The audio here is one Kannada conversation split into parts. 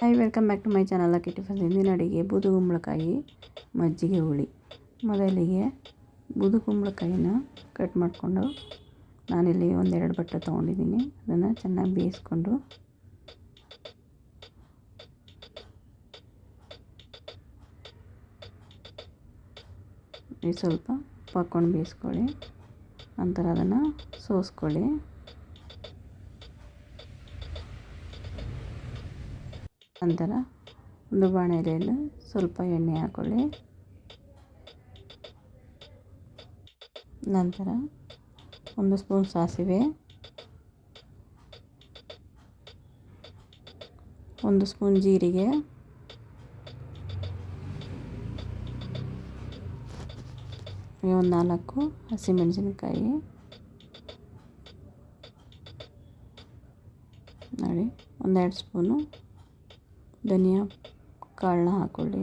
Hi welcome back to my channel first ಹಿಂದಿನ ಅಡಿಗೆ ಬೂದು ಕುಂಬಳಕಾಯಿ ಮಜ್ಜಿಗೆ ಹುಳಿ. ಮೊದಲಿಗೆ ಬೂದು ಕುಂಬಳಕಾಯಿನ ಕಟ್ ಮಾಡಿಕೊಂಡು ನಾನಿಲ್ಲಿ ಒಂದೆರಡು ಬಟ್ಟೆ ತೊಗೊಂಡಿದ್ದೀನಿ. ಅದನ್ನು ಚೆನ್ನಾಗಿ ಬೇಯಿಸ್ಕೊಂಡು ಸ್ವಲ್ಪ ಪಾಕೊಂಡು ಬೇಯಿಸ್ಕೊಳ್ಳಿ. ನಂತರ ಅದನ್ನು ಸೋಸ್ಕೊಳ್ಳಿ. ನಂತರ ಒಂದು ಬಾಣಲೆಯಲ್ಲಿ ಸ್ವಲ್ಪ ಎಣ್ಣೆ ಹಾಕ್ಕೊಳ್ಳಿ ನಂತರ ಒಂದು ಸ್ಪೂನ್ ಸಾಸಿವೆ. ಒಂದು ಸ್ಪೂನ್ ಜೀರಿಗೆ. ಒಂದು ನಾಲ್ಕು ಹಸಿಮೆಣಸಿನಕಾಯಿ. ನೋಡಿ, ಒಂದೆರಡು ಸ್ಪೂನು ಧನಿಯಾ, ಕಾಳನ್ನ ಹಾಕ್ಕೊಳ್ಳಿ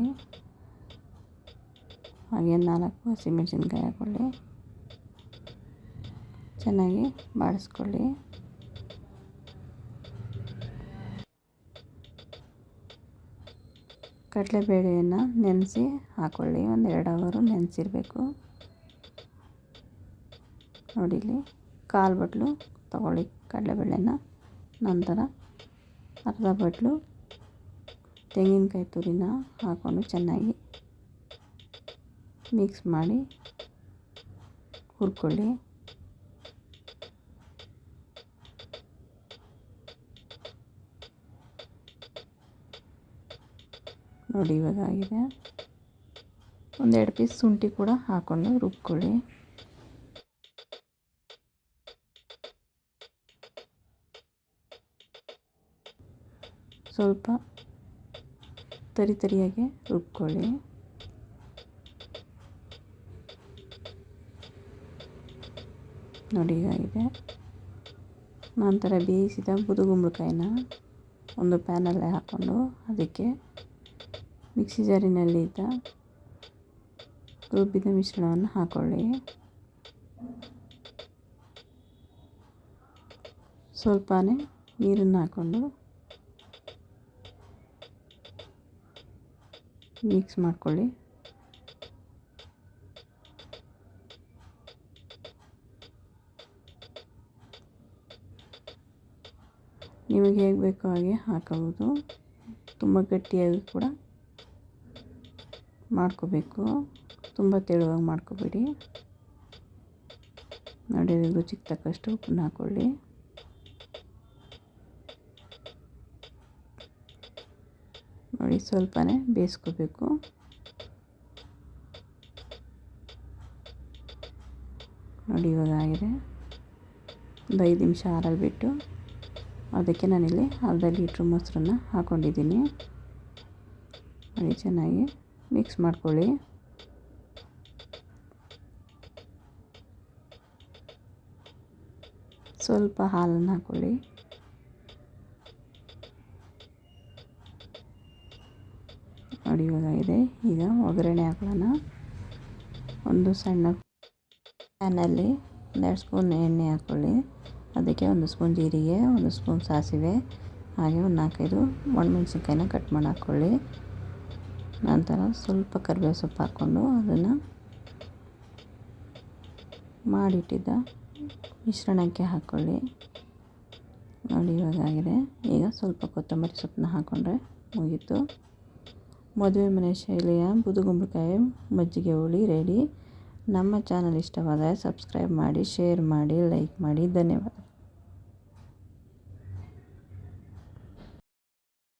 ಹಾಗೆ ನಾಲ್ಕು ಹಸಿಮೆಣಸಿನ್ಕಾಯಿ ಹಾಕ್ಕೊಳ್ಳಿ ಚೆನ್ನಾಗಿ ಬಾಡಿಸ್ಕೊಳ್ಳಿ ಕಡಲೆಬೇಳೆಯನ್ನು ನೆನೆಸಿ ಹಾಕ್ಕೊಳ್ಳಿ ಒಂದು ಎರಡು ಅವರು ನೆನೆಸಿರಬೇಕು. ನೋಡಿಲಿ ಕಾಲು ಬಟ್ಲು ತಗೊಳ್ಳಿ ಕಡಲೆಬೇಳೆನ ನಂತರ ಅರ್ಧ ಬಟ್ಲು ತೆಂಗಿನಕಾಯಿ ತುರಿನ ಹಾಕ್ಕೊಂಡು ಚೆನ್ನಾಗಿ ಮಿಕ್ಸ್ ಮಾಡಿ ಹುರ್ಕೊಳ್ಳಿ. ನೋಡಿ ಇವಾಗ ಆಗಿದೆ. ಒಂದೆರಡು ಪೀಸ್ ಶುಂಠಿ ಕೂಡ ಹಾಕ್ಕೊಂಡು ರುಬ್ಕೊಳ್ಳಿ. ಸ್ವಲ್ಪ ತರಿ ತರಿಯಾಗಿ ರುಬ್ಕೊಳ್ಳಿ. ನೋಡಿ ಆಗಿದೆ ನಂತರ ಬೇಯಿಸಿದ ಬುದುಗುಂಬಳಕಾಯಿನ ಒಂದು ಪ್ಯಾನಲ್ಲೇ ಹಾಕ್ಕೊಂಡು ಅದಕ್ಕೆ ಮಿಕ್ಸಿ ಜಾರಿನಲ್ಲಿ ಇದ್ದ ರುಬ್ಬಿದ ಮಿಶ್ರಣವನ್ನು ಹಾಕ್ಕೊಳ್ಳಿ ಸ್ವಲ್ಪನೇ ನೀರನ್ನು ಹಾಕ್ಕೊಂಡು ಮಿಕ್ಸ್ ಮಾಡ್ಕೊಳ್ಳಿ ನಿಮಗೆ ಹೇಗೆ ಬೇಕೋ ಹಾಗೆ ಹಾಕಬಹುದು. ತುಂಬ ಗಟ್ಟಿಯಾಗಿ ಕೂಡ ಮಾಡ್ಕೋಬೇಕು. ತುಂಬ ತೆಳುವಾಗಿ ಮಾಡ್ಕೋಬೇಡಿ. ನೋಡಿ ರುಚಿಗೆ ತಕ್ಕಷ್ಟು ಉಪ್ಪನ್ನ ಹಾಕ್ಕೊಳ್ಳಿ ನೋಡಿ ಸ್ವಲ್ಪನೇ ಬೇಯಿಸ್ಕೋಬೇಕು. ನೋಡಿ ಇವಾಗ ಆಗಿದೆ. ಒಂದು ಐದು ನಿಮಿಷ ಆರಲ್ಲಿ ಬಿಟ್ಟು ಅದಕ್ಕೆ ನಾನಿಲ್ಲಿ ಅರ್ಧ ಲೀಟ್ರ್ ಮೊಸರನ್ನ ಹಾಕ್ಕೊಂಡಿದ್ದೀನಿ ನೋಡಿ ಚೆನ್ನಾಗಿ ಮಿಕ್ಸ್ ಮಾಡ್ಕೊಳ್ಳಿ. ಸ್ವಲ್ಪ ಹಾಲನ್ನು ಹಾಕ್ಕೊಳ್ಳಿ ನೋಡಿ ಈಗ ಒಗ್ಗರಣೆ ಹಾಕೋಣ ಒಂದು ಸಣ್ಣ ಪ್ಯಾನಲ್ಲಿ ಒಂದೆರಡು ಸ್ಪೂನ್ ಎಣ್ಣೆ ಹಾಕ್ಕೊಳ್ಳಿ. ಅದಕ್ಕೆ ಒಂದು ಸ್ಪೂನ್ ಜೀರಿಗೆ, ಒಂದು ಸ್ಪೂನ್ ಸಾಸಿವೆ, ಹಾಗೆ ಒಂದು ನಾಲ್ಕೈದು ಒಣಮೆಣ್ಸಿನ್ಕಾಯಿನ ಕಟ್ ಮಾಡಿ ಹಾಕ್ಕೊಳ್ಳಿ. ನಂತರ ಸ್ವಲ್ಪ ಕರಿಬೇವು ಸೊಪ್ಪು ಹಾಕ್ಕೊಂಡು ಅದನ್ನು ಮಾಡಿಟ್ಟಿದ್ದ ಮಿಶ್ರಣಕ್ಕೆ ಹಾಕ್ಕೊಳ್ಳಿ. ನೋಡಿ ಇವಾಗಾಗಿದೆ. ಈಗ ಸ್ವಲ್ಪ ಕೊತ್ತಂಬರಿ ಸೊಪ್ಪನ್ನ ಹಾಕ್ಕೊಂಡ್ರೆ ಮುಗೀತು. ಮದುವೆ ಮನೆ ಶೈಲಿಯ ಬುದುಗುಂಬಳಕಾಯಿ ಮಜ್ಜಿಗೆ ಹುಳಿ ರೆಡಿ ನಮ್ಮ ಚಾನಲ್ ಇಷ್ಟವಾದರೆ ಸಬ್ಸ್ಕ್ರೈಬ್ ಮಾಡಿ ಶೇರ್ ಮಾಡಿ ಲೈಕ್ ಮಾಡಿ. ಧನ್ಯವಾದ.